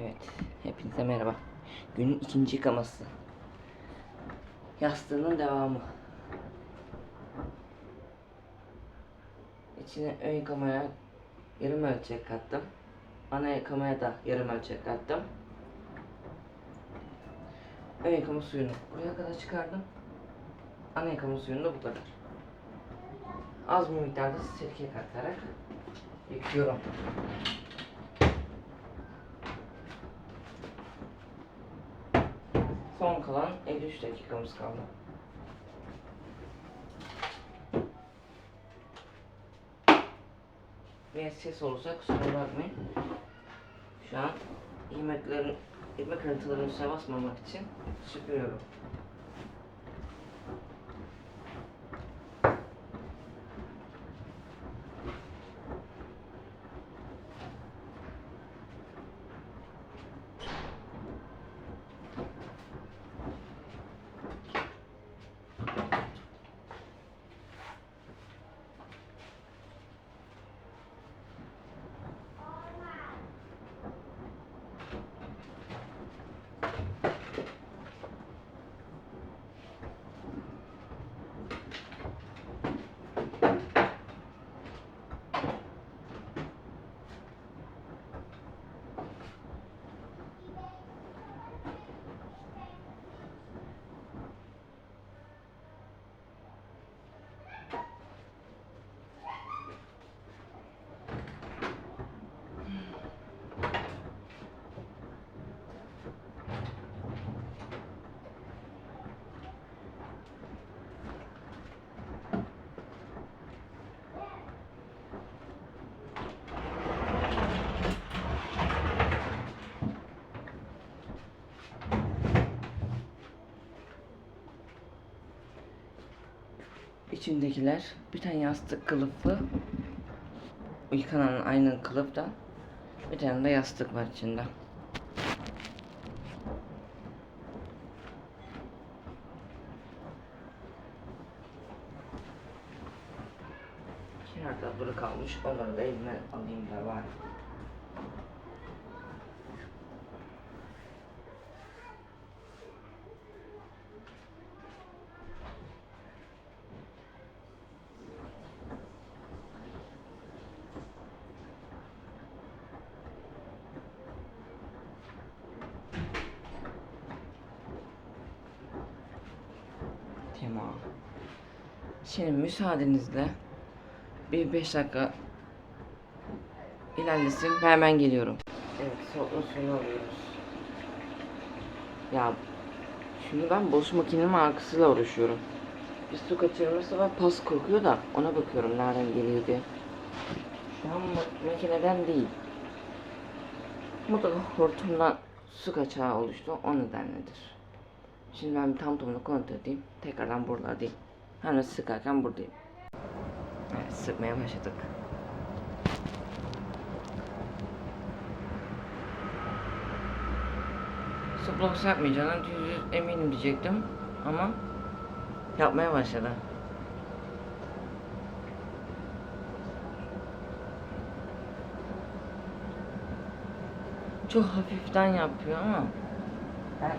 Evet, hepinize merhaba. Günün ikinci yıkaması. Yastığının devamı. İçine ön yıkamaya yarım ölçek kattım. Ana yıkamaya da yarım ölçek kattım. Ön yıkama suyunu buraya kadar çıkardım. Ana yıkama suyunu da bu kadar. Az bir miktarda sirke katarak yıkıyorum. Son kalan 53 dakikamız kaldı. Ve ses olursa kusura bakmayın. Şu an ilmeklerin, ilmek kırıntılarının üstüne basmamak için süpürüyorum. İçindekiler bir tane yastık kılıfı yıkanan aynı kılıfta bir tane de yastık var içinde. Kenarda duru kalmış. Onları da elime alayım da var. Tamam. Şimdi müsaadenizle bir 5 dakika ilerlesin hemen geliyorum. Evet soğutma suyunu alıyoruz. Ya şimdi ben boş makinenin arkasıyla uğraşıyorum. Bir su kaçırması var pas kokuyor da ona bakıyorum nereden geliyor diye. Şu an ma- makineden değil. Mutlaka hortumdan su kaçağı oluştu o nedenledir. Şimdi ben bir tam tamına kontrol edeyim. Tekrardan buralardayım. Hani sıkarken buradayım. Evet sıkmaya başladık. Suplox yapmayacağına yüz yüz eminim diyecektim. Ama yapmaya başladı. Çok hafiften yapıyor ama ben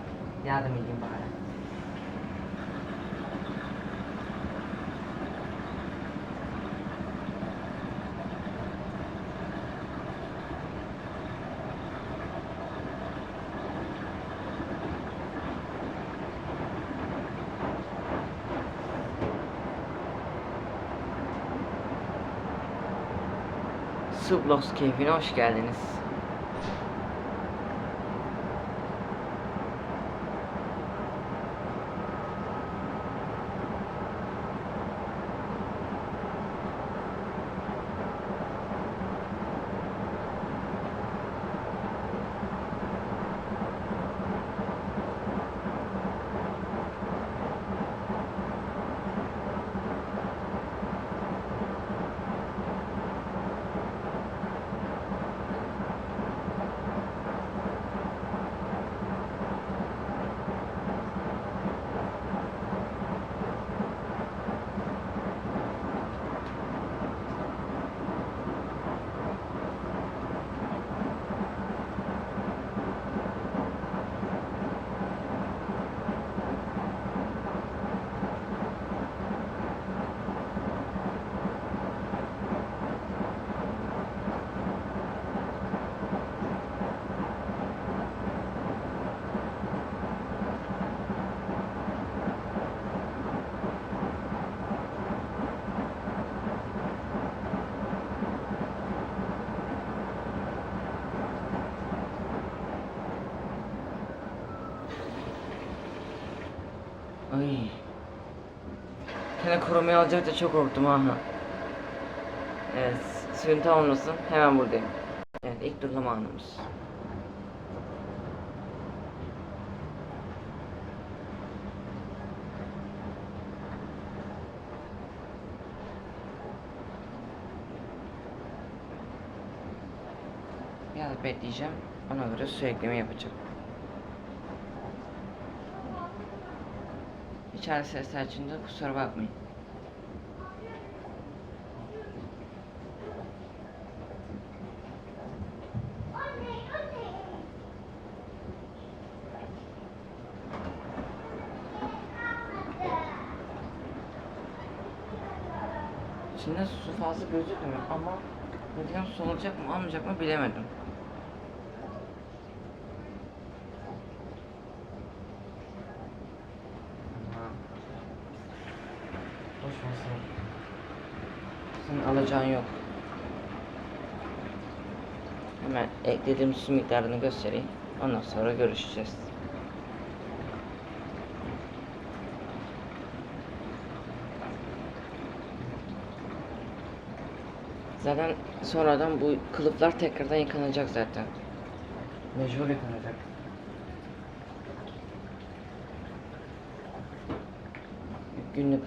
yardım edeyim bari. Sublox keyfine hoş geldiniz. Yine korumayı alacak da çok korktum ha. Evet, suyun tamamlasın. Hemen buradayım. Evet, ilk durulama anımız. Biraz bekleyeceğim. Ona göre su ekleme yapacağım. İçeride sesler için de kusura bakmayın. İçinde su fazla gözükmüyor ama Neden su olacak mı almayacak mı bilemedim. Ha. Boş ver sen. Alacağın yok. Hemen eklediğim su miktarını göstereyim. Ondan sonra görüşeceğiz. Zaten sonradan bu kılıflar tekrardan yıkanacak zaten. Mecbur yıkanacak. Günlük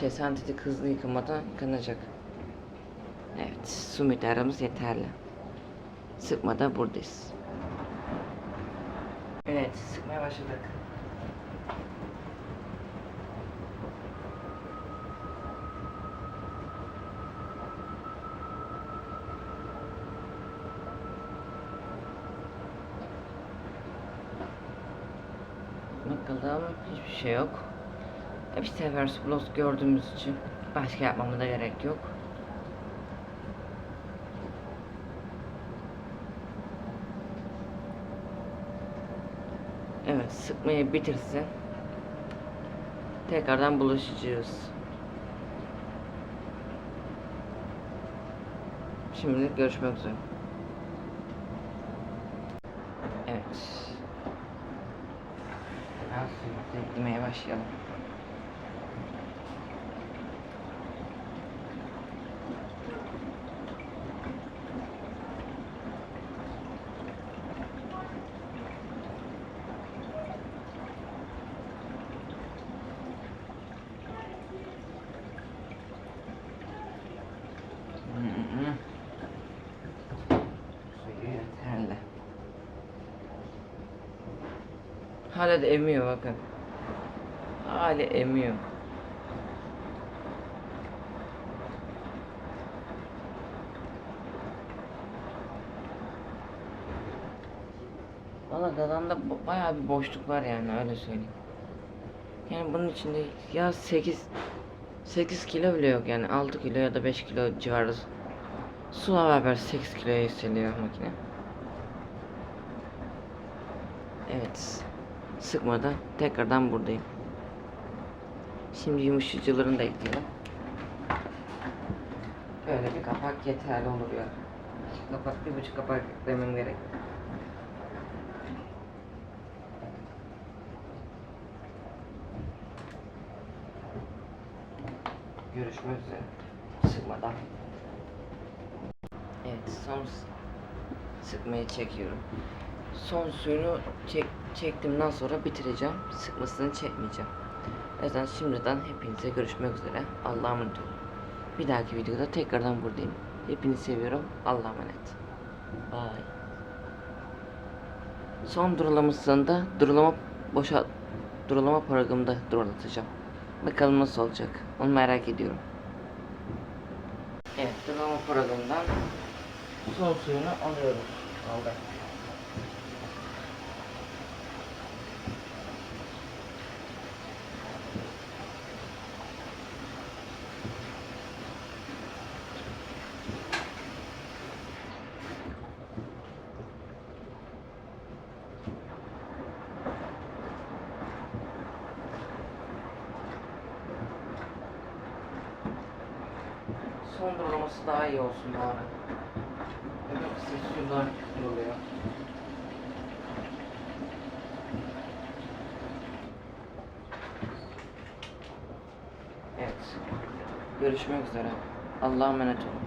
şey sentetik hızlı yıkamadan yıkanacak. Evet, su miktarımız yeterli. Sıkmada buradayız. Evet, sıkmaya başladık. Bakalım hiçbir şey yok. Bir sefer Plus gördüğümüz için başka yapmamıza da gerek yok. Evet sıkmayı bitirsin. Tekrardan buluşacağız. Şimdilik görüşmek üzere. Evet. Eklemeye başlayalım. Hala da emiyor bakın. Hala emiyor. Valla dadanda ba- bayağı bir boşluk var yani öyle söyleyeyim. Yani bunun içinde ya 8 8 kilo bile yok yani 6 kilo ya da 5 kilo civarı sula beraber 8 kiloya yükseliyor makine. Evet. Sıkmadan tekrardan buradayım. Şimdi yumuşatıcılarını da ekleyelim. Böyle bir kapak yeterli olur ya. Kapak, bir buçuk kapak eklemem gerek. Görüşmek üzere. Sıkmadan. Evet, son sıkmayı çekiyorum. Son suyunu çek, çektimden sonra bitireceğim. Sıkmasını çekmeyeceğim. O yüzden şimdiden hepinize görüşmek üzere. Allah'a emanet olun. Bir dahaki videoda tekrardan buradayım. Hepinizi seviyorum. Allah'a emanet. Bye. Son durulamasında durulama boşa durulama programında durulatacağım. Bakalım nasıl olacak. Onu merak ediyorum. Evet, durulama programından son suyunu alıyoruz. Aldık. son sondurlaması daha iyi olsun bari. Yoksa şuradan oluyor. Evet. Görüşmek üzere. Allah'a emanet olun.